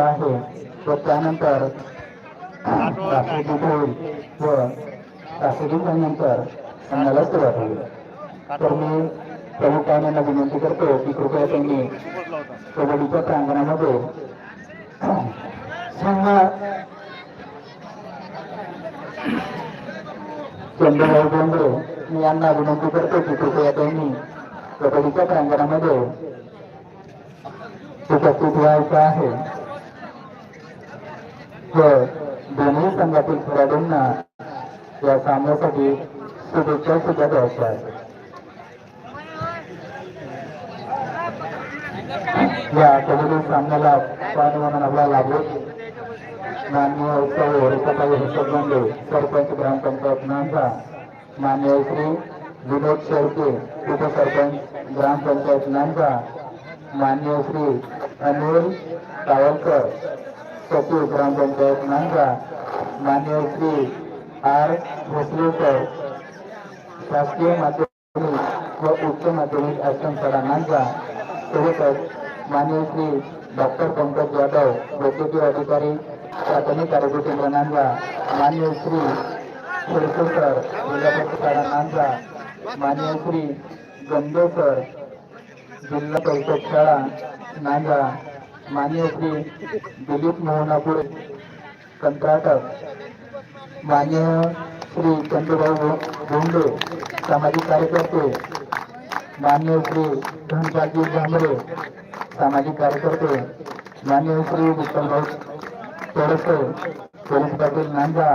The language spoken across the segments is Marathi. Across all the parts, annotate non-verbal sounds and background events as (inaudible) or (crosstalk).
व्हायचा आहे. व त्यानंतर होईल व राष्ट्रगीत झाल्यानंतर संघाला सुरुवात होईल. तर मी प्रमुखांना विनंती करतो की कृपया त्यांनी कबड्डीच्या प्रांगणामध्ये संघ चंद्रभाऊ डोंगरे मी यांना विनंती करतो की कृपया त्यांनी कबड्डीच्या प्रांगणामध्ये उपस्थित व्हायचं आहे. व दोन्ही संघातील खेळाडूंना या सामन्यासाठी शुभेच्छा सुद्धा द्यायच्या आहेत. या कबड्डी सामन्याला पाणी म्हणून आपला लाभले मान्य उत्सव रेखाताई हर्षद सरपंच ग्रामपंचायत नांदा मान्य श्री विनोद शेळके उपसरपंच ग्रामपंचायत नांदा मान्य श्री अनिल सावरकर सचिव ग्रामपंचायत नांदा मान्य श्री आर. भोसलेकर शासकीय माध्यमिक व उच्च माध्यमिक आश्रमशाळा नांदा सोबतच मान्य श्री डॉक्टर पंकज जाधव वैद्यकीय अधिकारी प्राथमिक आरोग्य केंद्र नांदा मान्य श्री शेळके जिल्हा परिषद नांदा मान्य श्री गंदे सर जिल्हा परिषद शाळा नांदा मान्य श्री दिलीप मोहनापुरे कंत्राटक मान्य श्री चंद्रभाऊ भोंडे सामाजिक कार्यकर्ते मान्य श्री धनपालजी भांबरे सामाजिक कार्यकर्ते मान्य श्री विठ्ठलभाऊ तोडसे पोलीस पाटील नांदा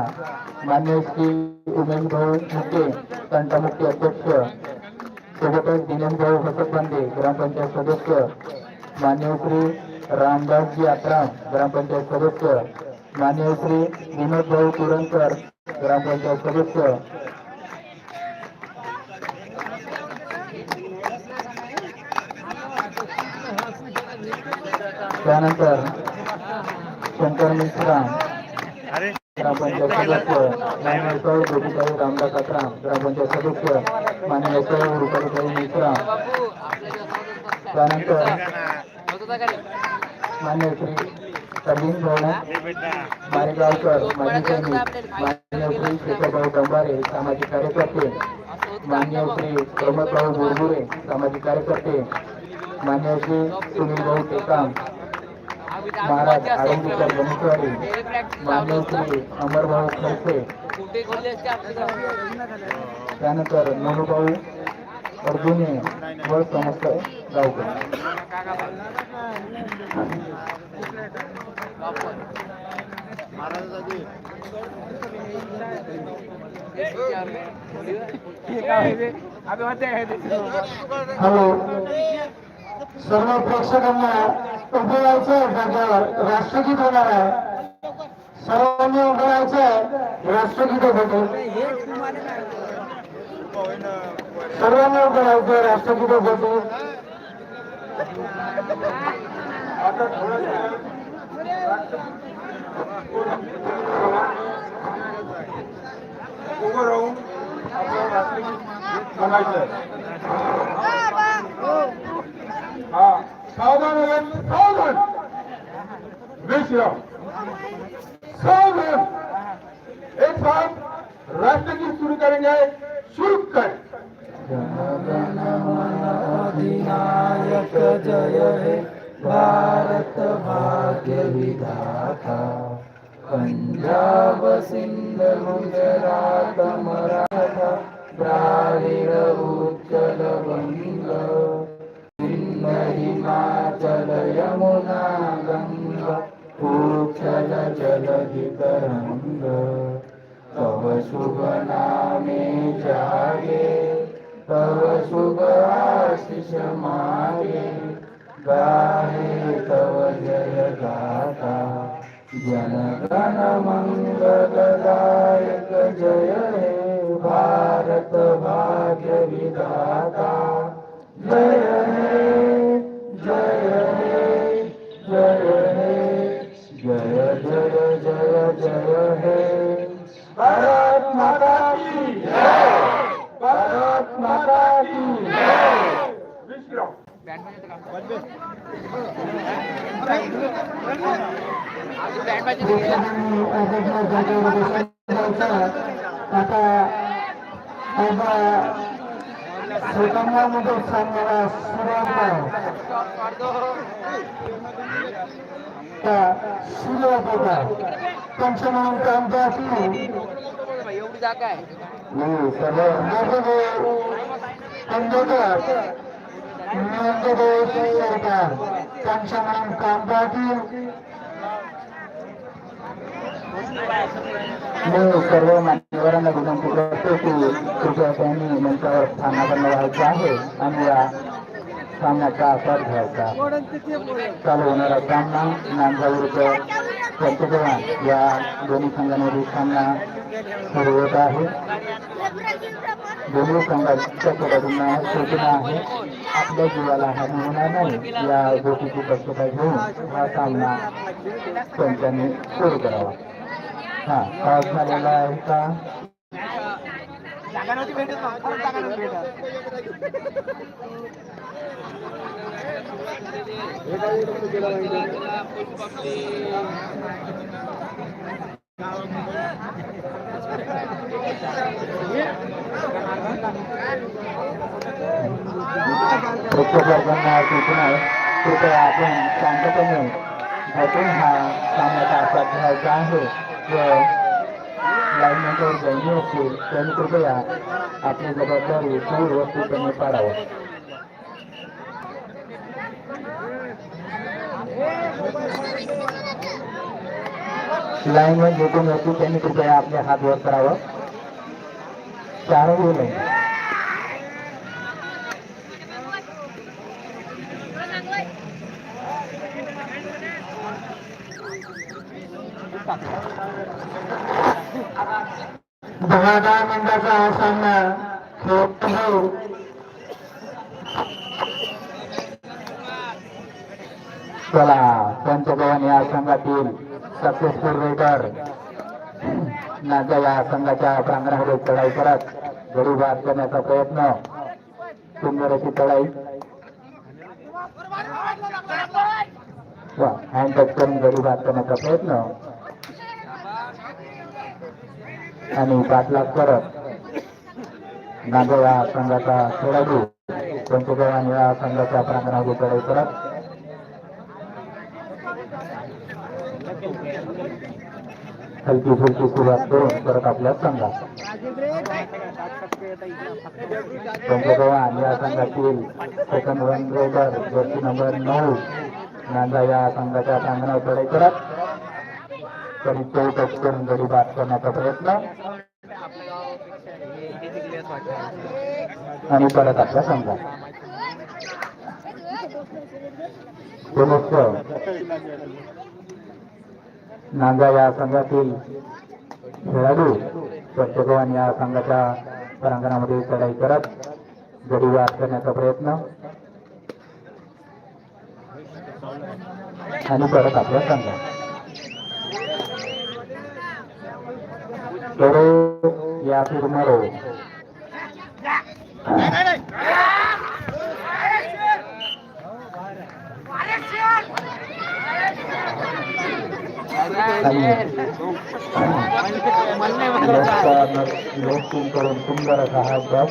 मान्य श्री उमेश भाऊ मुके तंटामुक्ती अध्यक्ष सोबतच दिनेश भाऊ हसतबांडे ग्रामपंचायत सदस्य मान्य श्री रामदासजी आत्राम ग्रामपंचायत सदस्य मान्य श्री विनोद भाऊ तुरंकर ग्रामपंचायत सदस्य त्यानंतर शंकर मिश्राम ग्रामपंचायत सदस्य मान्य सौ गोपीताई रामदास आत्राम ग्रामपंचायत सदस्य मान्य सौ रुपालीताई मिश्राम त्यानंतर मान्य श्री सलीम भाऊ मारेगावकर माजी सैनिक मान्य श्री शेखरभाऊ डंबारे सामाजिक कार्यकर्ते मान्य श्री प्रमोदभाऊ मुरमुरे सामाजिक कार्यकर्ते मान्य श्री सुनील भाऊ टेकाम महाराज आळंदीकर गणेशवाडी मान्य श्री अमरभाऊ खडसे त्यानंतर मनोभाऊ अर्जुने व समस्त गावकर. हॅलो. सर्व प्रेक्षकांना उभं राहायचं जागेवर राष्ट्रगीत होणार आहे. सर्वांनी उभं राहायचं राष्ट्रगीत होते. सर्वांनी उभं राहायचं राष्ट्रगीत होते. आता थोडं उभं राहून आपलं राष्ट्रगीत म्हणायचं हा सावधान रहें, सावधान विश्राम सावधान एक साथ राष्ट्रगीत शुरू करेंगे शुरू करें अधिनायक जय हे भारत भाग्य विधाता पंजाब सिंध गुजरात मराठा द्राविड उत्कल बंग सिंध हिमाचल यमुना गंगा उच्छल जलधि तरंग तव शुभ नामे जागे तव शुभ आशिष मागे गाहे तव जय गाता जन गण मंगलदायक जय हे भारत भाग्य विधाता जय हे जय हे जय हे जय जय जय जय हे भारत माता की जय भारत माता की जय विश्राम प्रेक्षकांनी आपापल्या जागेवर बसायचं. आता आता सेकंदामध्ये सामन्याला सुरुवात आहे त्या सुरुवात होत आहे त्यांचं म्हणून काम पाहतील नंददेव सरकार त्यांच्या म्हणून काम पाहतील मी सर्व मान्यवरांना विनंती करतो की कृपया त्यांनी मंचावर स्थानापन्न व्हायचं आहे आणि या सामन्याचा आस्वाद घ्यायचा चालू होणारा सामना नांदगाव विरुद्ध या दोन्ही संघांमधील सामना सुरू होत आहे. दोन्ही संघाच्या खेळाडूंना सूचना आहे. आपल्या जीवाला हानी होणार नाही. या गोष्टीची दक्षता घेऊन हा सामना पंचांनी सुरू करावा. हा पाऊस झालेला आहे का? जागा नव्हती भेटत? ना खरंच जागा नव्हती भेटत प्रेक्षकांना सूचना आहे कृपया आपण शांतपणे बसून हा सामन्याचा आस्वाद घ्यायचा आहे व लाईन नंतर बहिणी असतील त्यांनी कृपया आपली जबाबदारी सुव्यवस्थितपणे पाडावं लाईनवर जे कोणी असतील त्यांनी कृपया आपले हात वर करावं चारही लाईन दहा दहा मिनिटाचा हा सामना खेळत आहे. चला पंचगवन या संघातील सक्सेसफुल रेडर नाचा या संघाच्या प्रांगणामध्ये चढाई करत गरीब बाद करण्याचा प्रयत्न. सुंदर अशी चढाई. वा हँड टच करून गरीब बाद करण्याचा प्रयत्न. आणि पाठलाग करत नागा या संघाचा खेळाडू पंचगवन या संघाच्या प्रांगणामध्ये चढाई करत. हलकी फुलकी सुरुवात करून परत आपल्या संघात पंचगव्हाण या संघातील second one raider jersey number नऊ. नांदा या संघाच्या सांगण्यावर चढाई करत तरी तो टच करून गडी बाद करण्याचा प्रयत्न. आणि परत आपल्या संघात पुनश्च नांदा या संघातील खेळाडू पंचगवान या संघाच्या प्रांगणामध्ये चढाई करत गडीवार करण्याचा प्रयत्न. आणि परत आपल्या संघात. या फिरमारो करून सुंदर असा हा जग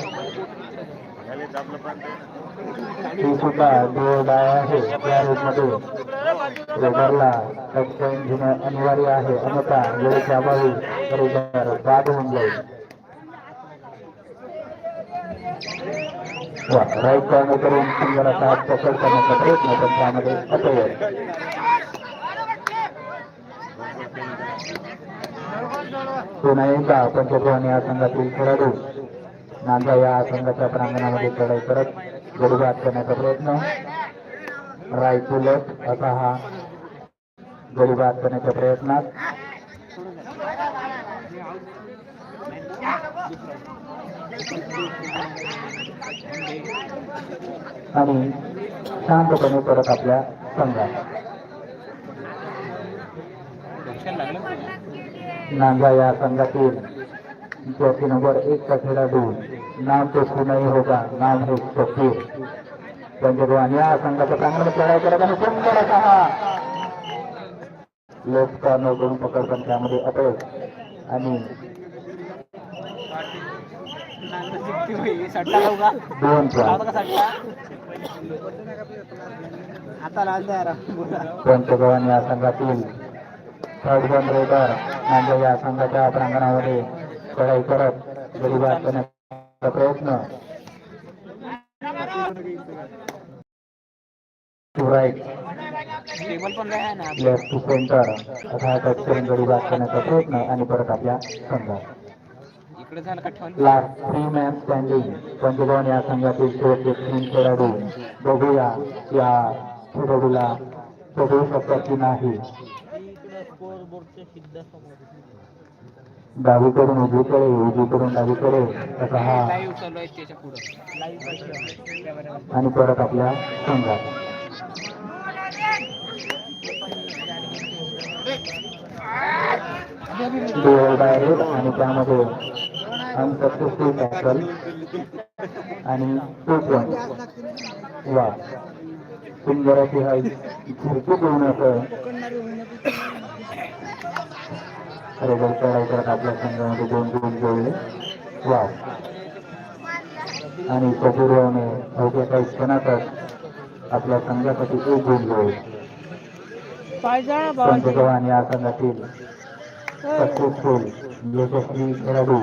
ही सुद्धा देव आहे त्या रूपमध्ये रेडरला टचपॉईंट घेणं अनिवार्य आहे अन्यथा वेळेच्या अभावी रेडर बाद होऊन जाईल राईट करून सुंदर असा हात करण्याचा प्रयत्न त्यामध्ये अपयश पुन्हा एकदा पंचभवन या संघातील खेळाडू नांदा या संघाच्या प्रांगणामध्ये चढाई करत गडीबाद करण्याचा प्रयत्न. राईट टू लेफ्ट असा हा गडीबाद करण्याच्या प्रयत्नात. आणि शांतपणे परत आपल्या संघात. नांगा या संघातील जर्सी नंबर एक का खेळाडू. नाम तो सुनाई होगा नाम हे शकीर पंचभवन या संघाचा चांगला लढाई करत आणि सुंदर असा हा लेफ्ट कॉर्नर करून पकड पण त्यामध्ये अपयश. आणि दोन पंचगवान या संघातील थर्ड रेडर नांदेड या संघाच्या प्रांगणामध्ये चढाई करत गरीबात करण्याचा प्रयत्न. To right left to centre असा टच करून करण्याचा प्रयत्न आणि परत आपल्या संघात. लास्ट थ्री मॅन स्टँडिंग या संघातील शेवटचे तीन खेळाडू. बघूया या खेळाडूला बघू शकतात की नाही. डावीकडून उजवीकडे उजवीकडून डावीकडे असा हा. आणि परत आपल्या संघात डायरेक्ट आणि त्यामध्ये अनसक्सेसफुल टॅकल आणि टू पॉईंट वा सुंदर अशी हा झिरकी देऊन असं. खरोखर चढाई करत आपल्या संघामध्ये दोन गुण जोडले. वा आणि कपूरने अवघ्या काही क्षणातच आपल्या संघासाठी एक गुण जोडले. पंचगव्हाण या संघातील सक्सेसफुल यशस्वी खेळाडू.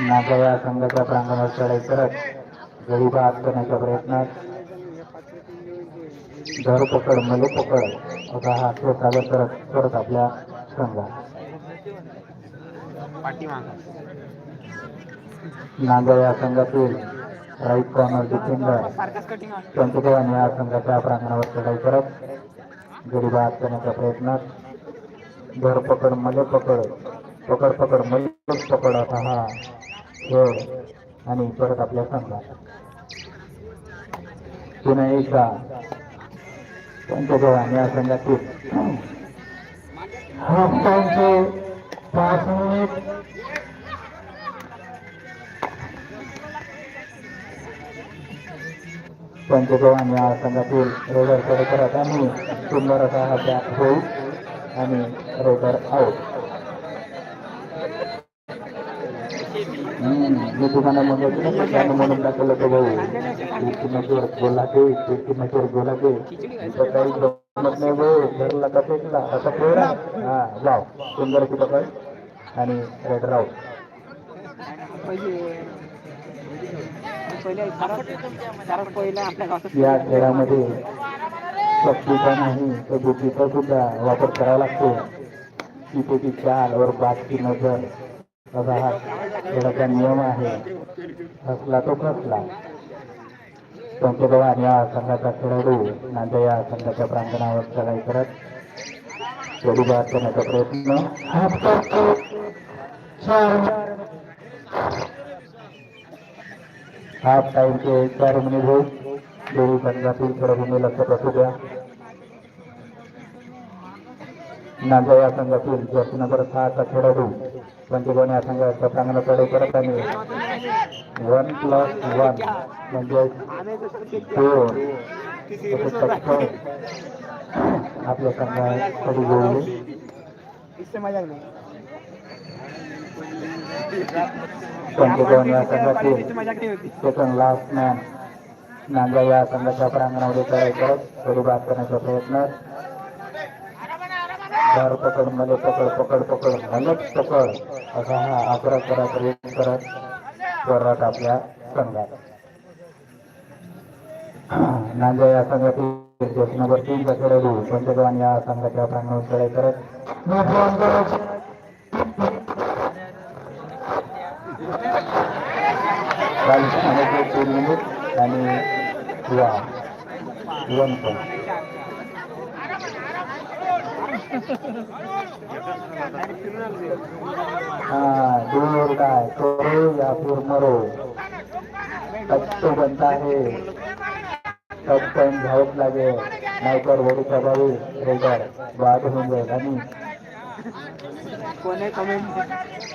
नागा या संघाच्या प्रांगणावर चढाई करत गरीबा आत करण्याच्या प्रयत्नात धरपकड मलेपकड असा हा खेळ सादर करत करत आपल्या संघात. नागा या संघातील राईट कॉर्नर डिफेंडर पंचगव्हाण या संघाच्या प्रांगणावर चढाई करत गरीबा आत करण्याच्या प्रयत्नात. धरपकड मले पकड. पकड पकड मले पकड असा हा खेळ आणि परत आपल्या संघात. पुन्हा एकदा पंचगव्हाण या संघातील (clears throat) हाफ टाइमचे पाच मिनिट पंचगव्हाण या संघातील रोडरकडे करत आणि सुंदर असा हा बॅक होईल आणि रोडर आउट मी तुम्हाला म्हणलं म्हणून दाखवलं तर भाऊ. कितीमेश्वर बोला ते कितीमेश्वर बोला ते काही जमत नाही भाऊ घरला का फेकला हा जाव सुंदर पकड आणि रेडर आउट पहिले पहिले सारा पहिला आपल्या गावात या खेळामध्ये शक्तीचा नाही तर बुद्धीचा सुद्धा वापर करावा लागतो. तिथे ती चाल और बातची नजर. असा हा खेळाचा नियम आहे. फसला तो फसला पंचगव्हाण या संघाचा खेळाडू नांदेड या संघाच्या प्रांगणावर चढाई करत गडीबाद करण्याचा प्रयत्न. हाफ टाइमचे चार मिनिट चार मिनिट होईल देवी पंजाबी खेळाडूंनी लक्षात असू द्या नांदेड या संघातील जर्सी नंबर सहाचा खेळाडू पंचगोण या संघाच्या प्रांगणाकडे करत आणि वन प्लस वन म्हणजे दोन आपल्या संघाकडे जोडले? इससे मजा नाही पंचगोण या संघातील इससे मजा नाही होती. सेकंड लास्ट मॅन नांदा या संघाच्या प्रांगणामध्ये चढाई करत गडीबाद करण्याचा प्रयत्न. दार पकडमध्ये पकड पकड पकड मलत पकड असा हा आग्रह करत रेट करत परत आपल्या संघात. नांदा या संघातील नंबर तीनचा खेळाडू पंचगवान या संघाच्या प्रांगणावर चढाई करत. चाळीस मिनिट आणि युवा वन हाँ दूर काय करो या फिर मरो टच तो बनता है तब पॉईंट घ्यावंच लागेल नाहीतर वडीच्या प्रभावी रेडर वाद होऊन जाईल आणि कोणी कमेंट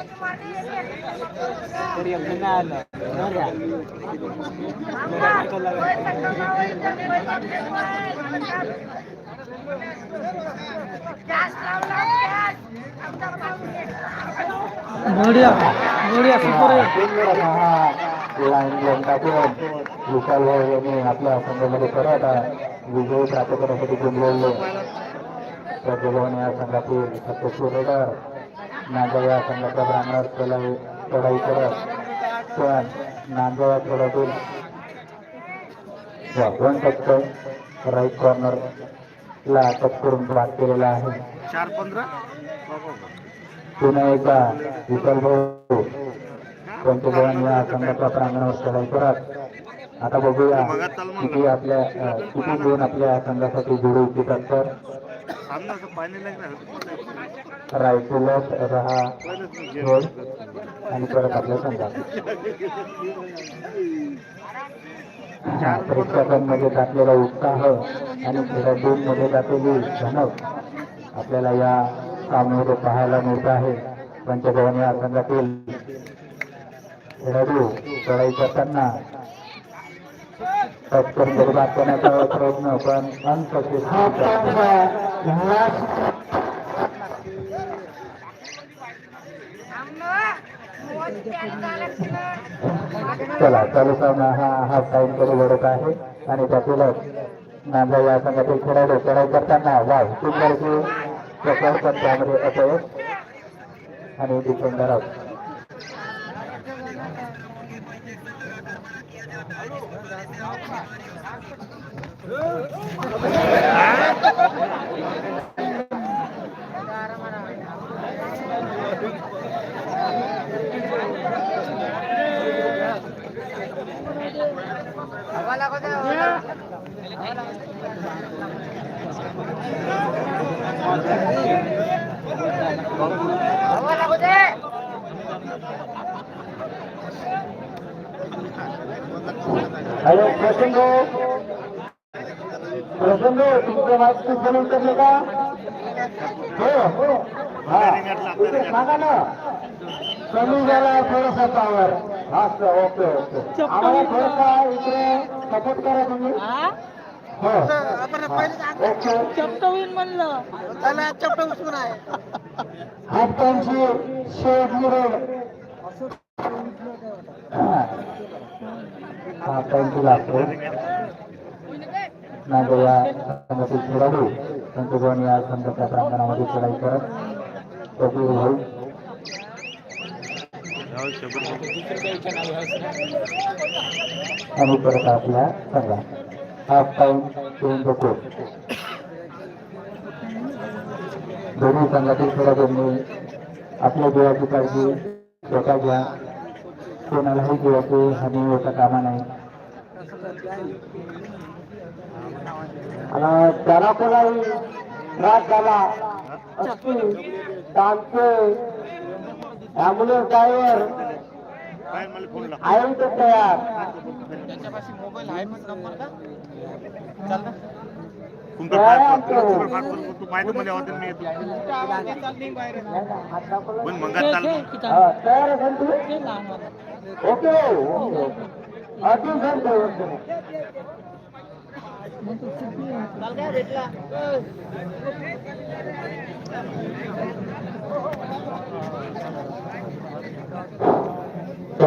तरी अजून नाही आलं जाऊ द्या. मला ऐकायला लागलं. बढिया बढिया सुपर आहे सुंदर असा हा लाईन लाईन टाकून विशाल भाऊ यांनी आपल्या संघामध्ये परत हा विजय प्राप्त करण्यासाठी गुंतवले प्रज्वलन या संघातील सत्यशील नांदव या संघाच्या ब्राह्मणात चढाई करत पण नांदव या खेळातील वन टक्के राईट कॉर्नर ला टच करून बाद केलेला आहे. चार पंधरा? पुन्हा एकदा विठ्ठल भाऊ पंचगवन या संघाच्या प्रांगणावर चढाई करत. आता बघूया किती आपल्या किती गुण आपल्या संघासाठी जोडू इच्छितात तर. सामनाचं रहा लागणार रोड आणि परत आपल्या संघात प्रेक्षकांमध्ये घातलेला उत्साह आणि खेळाडूंमध्ये घातलेली झनक आपल्याला या सामन्यामध्ये पाहायला मिळत आहे. पंचभवन या संघातील खेळाडू चढाई करताना पटकन निर्माण करण्याचा प्रयत्न पण अनसक्सेसफुल हा पंच लास्ट चला चालू सामना हा हा टाइमकडे लढत आहे. आणि त्यातीलच नांदा या संघातील खेळाडू चढाई करताना वाव सुंदरची प्रकार पण त्यामध्ये अपयश आणि डिफेंडर आउट हॅलो प्रसंग प्रसंग तुमचं वाच समजून करले का? हो, हो. हा. सांगा ना. कमी झाला थोडासा पावर सर ओके ओके. आम्हाला थोडासा इकडे सपोर्ट करा तुम्ही. हो. ओके. चपट होईल म्हणलं. त्याला चपट उचलून आहे. हातांची शेत मिळेल पॉईंट लागतो. नांदेड या संघातील खेळाडू पंचगोन या संघाच्या प्रांगणामध्ये चढाई करत भाऊ. आणि परत आपला संघात हाफ टाइम दोन बघू दोन्ही संघातील खेळाडूंनी आपल्या जीवाची काळजी स्वतः घ्या कोणालाही जीवाची हानी होता कामा नाही आणि त्याला कोणाही त्रास झाला असतील तर आमचे ॲम्ब्युलन्स ड्रायव्हर आहे तर तयार तुमचं पाय पकडतो, पाय पकडतो. तू माहिती मध्ये होते मी येतो. पण मंगात चाल. मग. हा, तयार आहे संतू ओके अजून संतू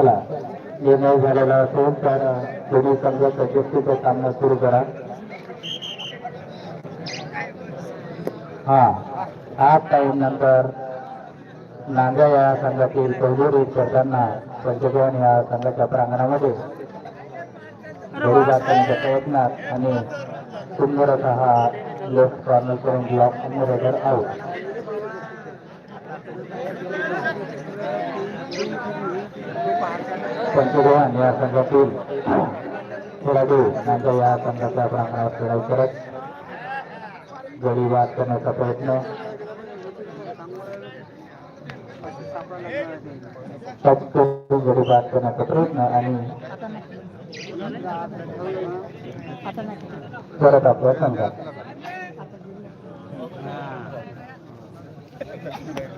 ओके निर्णय झालेला असेल तर दोन्ही संघ प्रशस्तीचा सामना सुरू करा. हा. हाफ टाइम नंतर नांद्या या संघातील चौधरी करताना पंचगवन या संघाच्या प्रांगणामध्ये घरी जाताना प्रयत्नात आणि सुंदर असा हा लेफ्ट कॉर्नर करून ब्लॉक आणि आउट पंचदेवान या संघातील खेळाडू नांदा या संघाच्या प्रांगणावर चढाई करत गडी बाद करण्याचा प्रयत्न. टप्प करण्याचा प्रयत्न आणि करत आपल्या संघात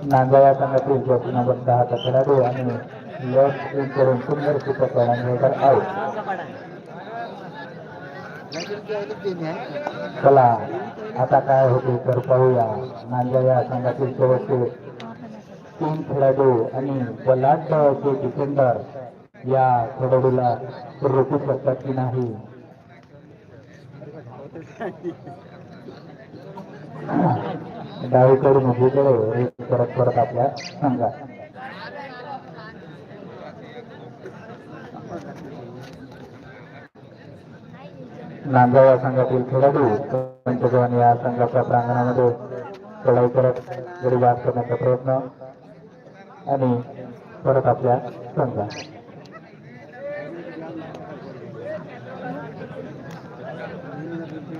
नांदा या संघातील जॉकी नंबर दहाचा खेळाडू आणि स्विंग करून सुंदर चला आता काय होते तर पाहूया नांजा या संघातील शेवटचे तीन खेळाडू आणि बलाढ्य डिफेंडर या खेळाडूला रोखू शकतात की नाही डावीकडून उजवीकडे रेस करत करत आपल्या संघात नांदगाव या संघातील खेळाडू पंचगवन या संघाच्या प्रांगणामध्ये चढाई करत गोळीबार करण्याचा प्रयत्न आणि परत आपल्या संघात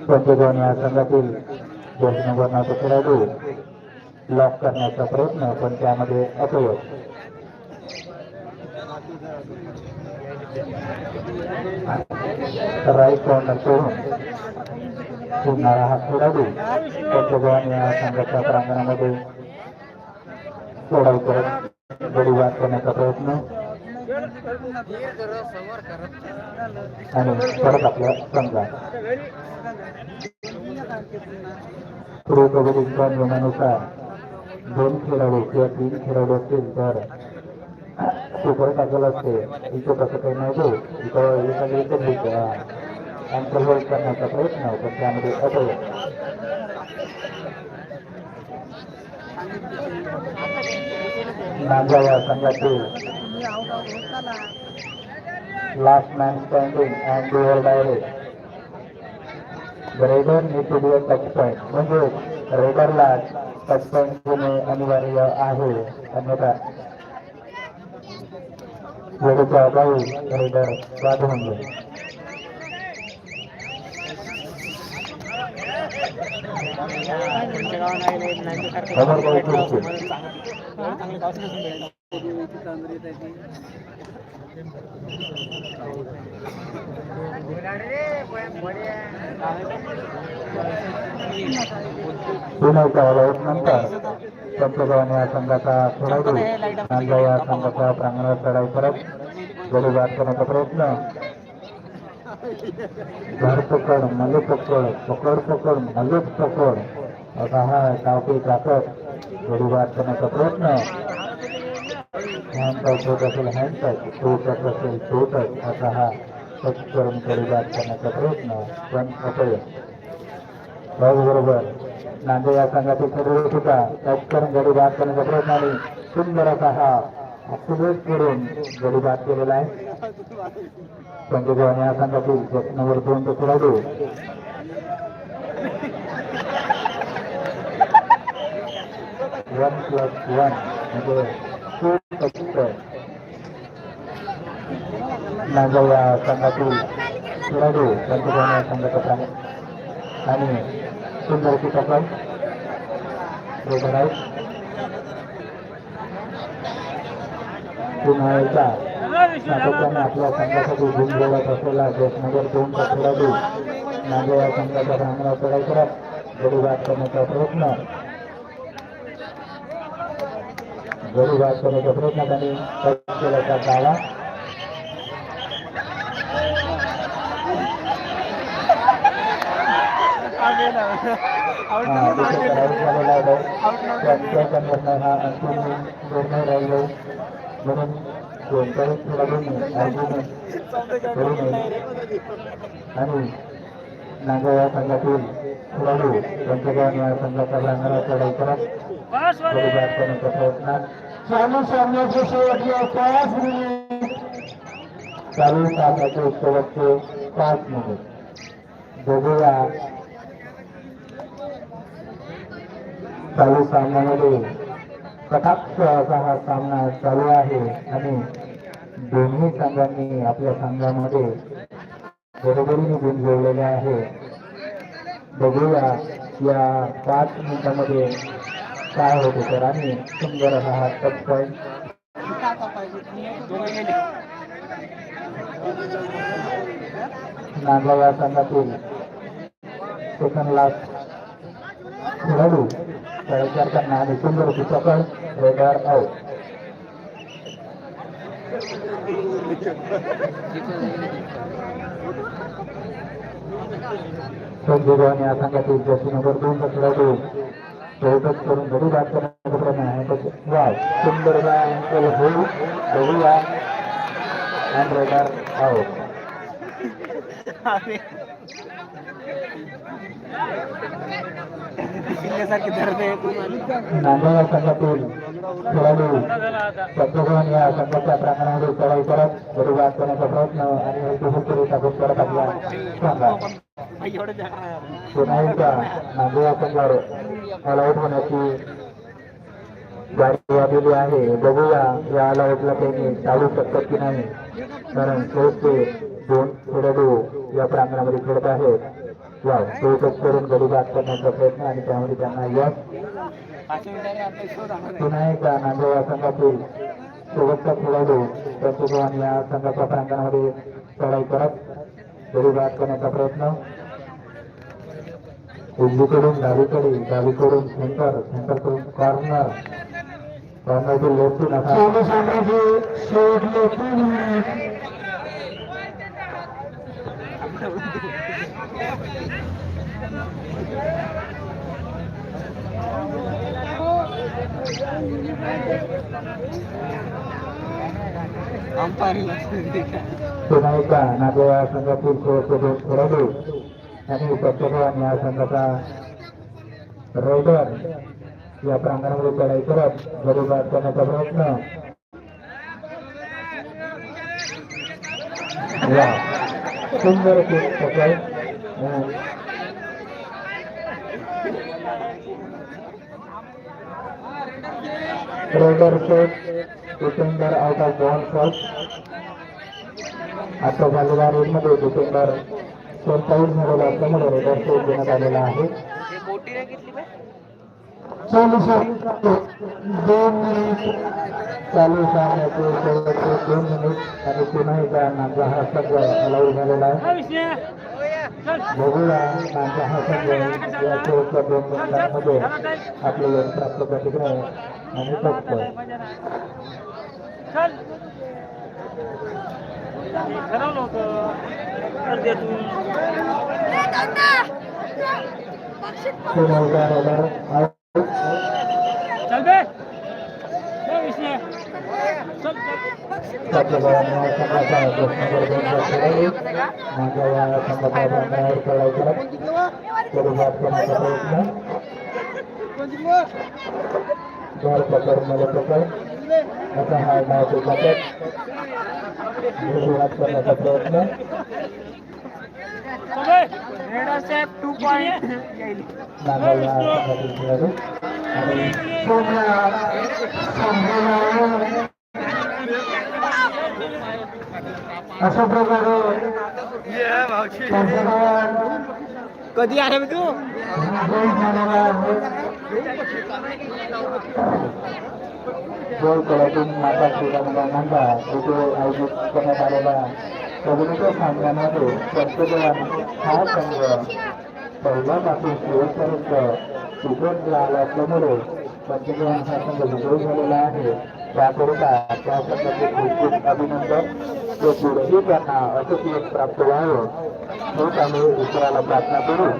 पंचगवन या संघातील दोन नंबर खेळाडू लॉक करण्याचा प्रयत्न पण त्यामध्ये अपयश. राईट कॉर्नर करून फिरणारा हा खेळाडू पंचगवान या संघाच्या प्रांगणामध्ये चढाई करत गडी करण्याचा प्रयत्न आणि परत आपल्या संघात. प्रो कबड्डीच्या नियमानुसार दोन खेळाडू किंवा तीन खेळाडू असतील तर सुपर टाकल असते इथं तसं काही नव्हतं इथं एखादी इथं अँकर होल्ड करण्याचा प्रयत्न पण त्यामध्ये अपयश नांदगाव या संघातील last man standing and do or direct raider need to do touch point म्हणजे रेडरला टच पॉईंट होणे अनिवार्य आहे अन्यथा वेळेच्या अभावी रेडर बाद होऊन जाईल पंतप्रधान नांदेडसारखं खबर काही गाव तुमची. या संघाचा खेळाडू नांदगाव या संघाच्या प्रांगणात चढाव करत गडी बाद करण्याचा प्रयत्न. घर पकड मले पकड पकड पकड मलेच पकड. असा हा डावपी टाकत गडी बाद करण्याचा प्रयत्न. हँड होत असेल हँड टच असेल टू असा हा टच करून गडी बाद करण्याचा प्रयत्न पण अपयश बरोबर. नांदेड या संघातील खेळाडू सुद्धा टच करून गडी बाद करण्याचा प्रयत्न आणि सुंदर असा हा अक्सिडेंट करून गडी बाद केलेला आहे पंचगवान या संघातील एक नंबर दोन खेळाडू वन प्लस वन म्हणजे टू टच नांदेड या संघातील खेळाडू पंचगवान या संघाचा प्रांगण आणि सुंदर की टपल बरोबर आहे पुन्हा एकदा सातत्याने आपल्या संघासाठी गुण जोडत असलेला देशनगर दोनचा खेळाडू नांदेड या संघाच्या प्रांगणात चढाई करत गडी बाद करण्याचा प्रयत्न गडी बाद करण्याचा प्रयत्न त्यांनी टच केल्याचा दावा हा, तिथे out झालेला आहे. त्यांच्या निर्णय हा अंतिम निर्णय राहिलो. म्हणून कोणत्याही खेळाडूंनी argument करू नये आणि नांदेड या संघातील खेळाडू पंचगवान या संघाच्या प्रांगणात चढाई करत करण्याचा प्रयत्न चालू सामन्याचे शेवटचे पाच मिनिट. चालू सामन्याचे शेवटचे पाच मिनिट. बघूया. चालू सामन्यामध्ये कटाक्ष असा हा सामना चालू आहे आणि दोन्ही संघांनी आपल्या संघामध्ये बरोबरीने गुण जोडलेले आहे. बघूया या पाच मिनिटामध्ये काय होते तर आणि सुंदर असा हा टच पॉईंट नांदगाव संघातील सेकंड लास्ट खेळाडू खेळ करताना आणि सुंदर अशी पकड रेडर आउट संजय भवन या संघातील जर्सी नंबर दोन चा खेळाडू सोबत करून घरी बाद करण्याचा प्रयत्न आहे त्याचे- वाव सुंदर अँकल होईल बघूया हँड रायडर आउट किल्ल्यासारखे धरते नांदेड या संघातील खेळाडू सत्यभवन या संघाच्या प्रांगणामध्ये चढाई करत घरी बाद करण्याचा प्रयत्न आणि हेतुभूतपणे टाकून करत आपला सांगा पुन्हा एकदा नांदेड या संघावर ऑल आउट होण्याची गाडी आलेली आहे बघूया या ऑल आउटला त्यांनी टाळू शकतात की नाही कारण शेवटचे दोन खेळाडू या प्रांगणामध्ये खेळत आहेत वाव तो करून गडी बाद करण्याचा प्रयत्न आणि त्यामध्ये त्यांना यश पुन्हा एकदा नांदेड या संघातील शेवटचा खेळाडू. पंचभवन या संघाच्या प्रांगणामध्ये चढाई करत गडी बाद करण्याचा प्रयत्न. उजवीकडून डावीकडे डावीकडून सेंटर सेंटर करून कॉर्नर कॉर्नरची लेफ्ट नका चालू सामन्याचे शेवटले तीन मिनिट पुन्हा एकदा नांदेड या संघातील शेवटचे दोन खेळाडू आणि पंचभवन या संघाचा रायडर या प्रांगणामध्ये चढाई करत गडी बाद करण्याचा प्रयत्न वा सुंदर किक पकड raider shot defender out of ball shot. आता झालेल्या रेडमध्ये डिफेंडर स्वतःहून झालेला असल्यामुळे रेडर शॉट देण्यात आलेला आहे. चालू दोन मिनिट चालू सामन्याचे दोन मिनिट आणि पुन्हा एकदा माझा हा संघ अलाऊ झालेला आहे. बघूया माझा हा संघ या शेवटच्या दोन मिनिटांमध्ये आपल्याला प्राप्त प्रतिक्रिया ठरवलं होतं चल बे विषय प्रयत्न बॉल पकडमध्ये पकड. असा हा पकड. सुरुवात करण्याचा प्रयत्न अशा प्रकारे कधी मी तू? आहे गोल खेळातून माता श्रीरामानंदा येथे आयोजित करण्यात आलेला कबड्डीच्या सामन्यामध्ये पंचगड हा संघ पहिल्यापासून शेवटपर्यंत विजय आला असल्यामुळे पंचगड हा संघ विजयी झालेला आहे. त्याकरिता त्या संघाचे खूप खूप अभिनंदन. ते पुढेही त्यांना असंच यश प्राप्त व्हावं. हेच आम्ही ईश्वराला प्रार्थना करू.